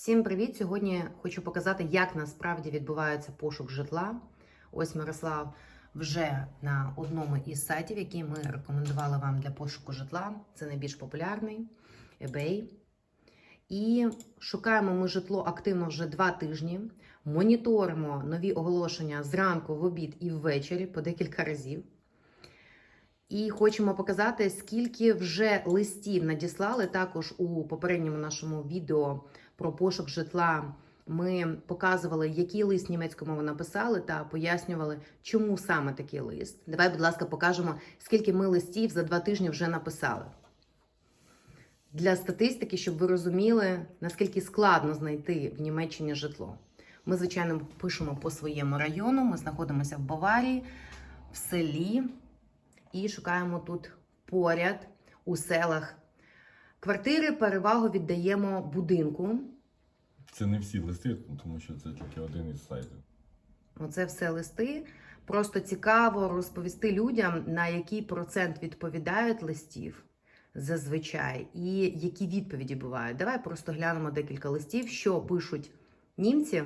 Всім привіт! Сьогодні хочу показати, як насправді відбувається пошук житла. Ось Мирослав вже на одному із сайтів, які ми рекомендували вам для пошуку житла. Це найбільш популярний eBay. І шукаємо ми житло активно вже два тижні. Моніторимо нові оголошення зранку, в обід і ввечері по декілька разів. І хочемо показати, скільки вже листів надіслали. Також у попередньому нашому відео про пошук житла ми показували, який лист німецькою мовою написали, та пояснювали, чому саме такий лист. Давай, будь ласка, покажемо, скільки ми листів за два тижні вже написали. Для статистики, щоб ви розуміли, наскільки складно знайти в Німеччині житло. Ми, звичайно, пишемо по своєму району. Ми знаходимося в Баварії, в селі і шукаємо тут поряд у селах. Квартири перевагу віддаємо будинку. Це не всі листи, тому що це тільки один із сайтів. Оце все листи. Просто цікаво розповісти людям, на який процент відповідають листів зазвичай, і які відповіді бувають. Давай просто глянемо декілька листів, що пишуть німці.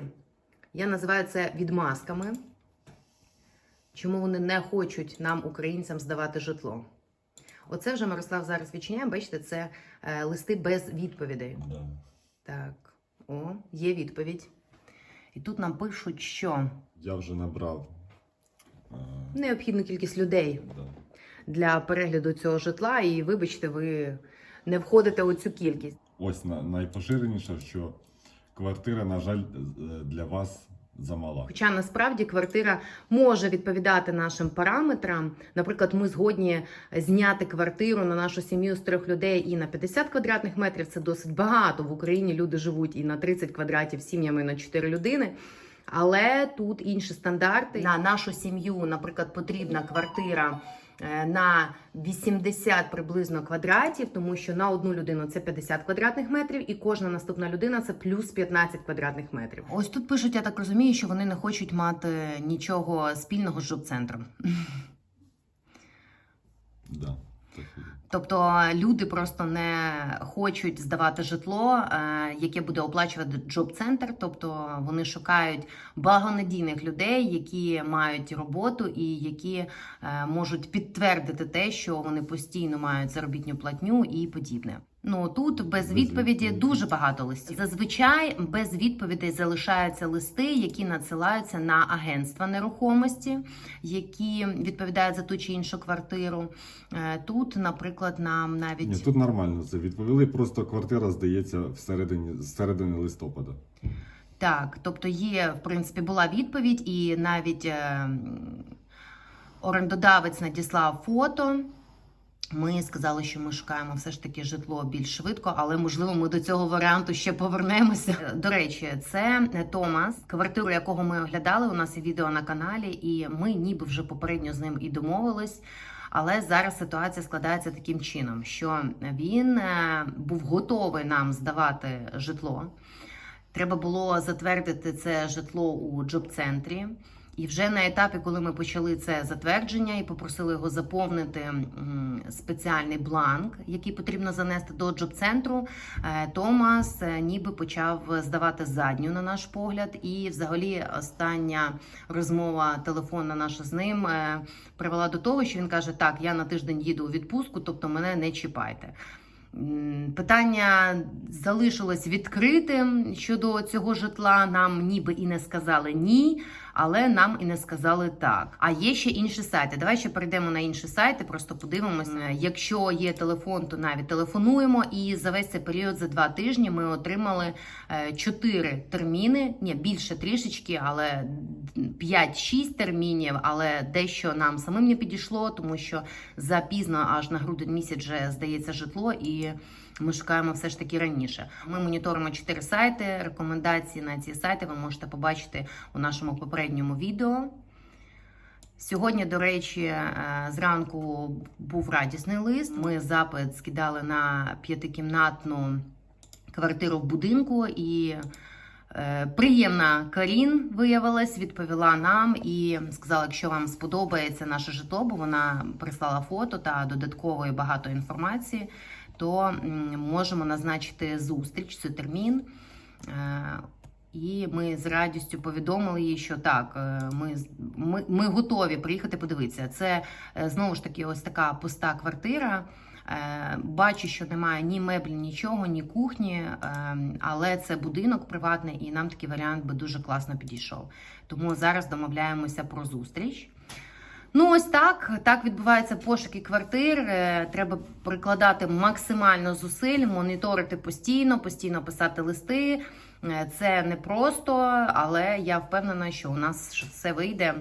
Я називаю це відмазками. Чому вони не хочуть нам, українцям, здавати житло? Оце вже Мирослав зараз відчиняє. Бачите, це е, листи без відповідей. Да. Так, о, є відповідь. І тут нам пишуть, що Я вже набрав. е, необхідна кількість людей да. для перегляду цього житла, і вибачте, ви не входите у цю кількість. Ось на, найпоширеніше, що квартира, на жаль, е, для вас замала. Хоча насправді квартира може відповідати нашим параметрам. Наприклад, ми згодні зняти квартиру на нашу сім'ю з трьох людей і на 50 квадратних метрів. Це досить багато. В Україні люди живуть і на 30 квадратів сім'ями на 4 людини. Але тут інші стандарти. На нашу сім'ю, наприклад, потрібна квартира на 80 приблизно квадратів, тому що на одну людину це 50 квадратних метрів, і кожна наступна людина це плюс 15 квадратних метрів. Ось тут пишуть, я так розумію, що вони не хочуть мати нічого спільного з жоб-центром. Да, так. Тобто люди просто не хочуть здавати житло, е, яке буде оплачувати джоб-центр. Тобто вони шукають благонадійних людей, які мають роботу і які е, можуть підтвердити те, що вони постійно мають заробітну платню і подібне. Ну тут без відповіді дуже багато листів. Зазвичай без відповідей залишаються листи, які надсилаються на агентства нерухомості, які відповідають за ту чи іншу квартиру. Е, Тут, наприклад, нам навіть Ні, тут нормально це відповіли. Просто квартира здається всередині середини листопада. Так, тобто є, в принципі, була відповідь, і навіть е, орендодавець надіслав фото. Ми сказали, що ми шукаємо все ж таки житло більш швидко, але можливо ми до цього варіанту ще повернемося. Е, До речі, це Томас, квартиру якого ми оглядали. У нас є відео на каналі, і ми ніби вже попередньо з ним і домовились. Але зараз ситуація складається таким чином, що він е, був готовий нам здавати житло. Треба було затвердити це житло у джоб-центрі. І вже на етапі, коли ми почали це затвердження і попросили його заповнити спеціальний бланк, який потрібно занести до джоб-центру, е, Томас е, ніби почав здавати задню на наш погляд. І, взагалі, остання розмова телефонна наша з ним е, привела до того, що він каже: Так, я на тиждень їду у відпустку, тобто мене не чіпайте. Питання залишилось відкритим щодо цього житла. Нам ніби і не сказали ні, але нам і не сказали так. А є ще інші сайти. Давай ще перейдемо на інші сайти, просто подивимося. Якщо є телефон, то навіть телефонуємо. І за весь цей період за два тижні ми отримали е, чотири терміни, ні, більше трішечки, але 5-6 термінів, але дещо нам самим не підійшло, тому що запізно аж на грудень місяць вже здається житло і. Ми шукаємо все ж таки раніше. Ми моніторимо чотири сайти. Рекомендації на ці сайти ви можете побачити у нашому попередньому відео. Сьогодні, до речі, е, зранку був радісний лист. Ми запит скидали на п'ятикімнатну квартиру в будинку і. е, Приємна Карін виявилась, відповіла нам і сказала, якщо вам сподобається наше житло, бо вона прислала фото та додаткової багато інформації, то можемо назначити зустріч, це термін. Е, І ми з радістю повідомили їй, що так, е, ми, ми, ми готові приїхати подивитися. Це е, знову ж таки ось така пуста квартира. Бачу, що немає ні меблі, нічого, ні кухні, але це будинок приватний, і нам такий варіант би дуже класно підійшов. Тому зараз домовляємося про зустріч. Ну, ось так. Так відбуваються пошуки квартир. Е, Треба прикладати максимально зусиль, моніторити постійно, постійно писати листи. Е, Це непросто, але я впевнена, що у нас все вийде.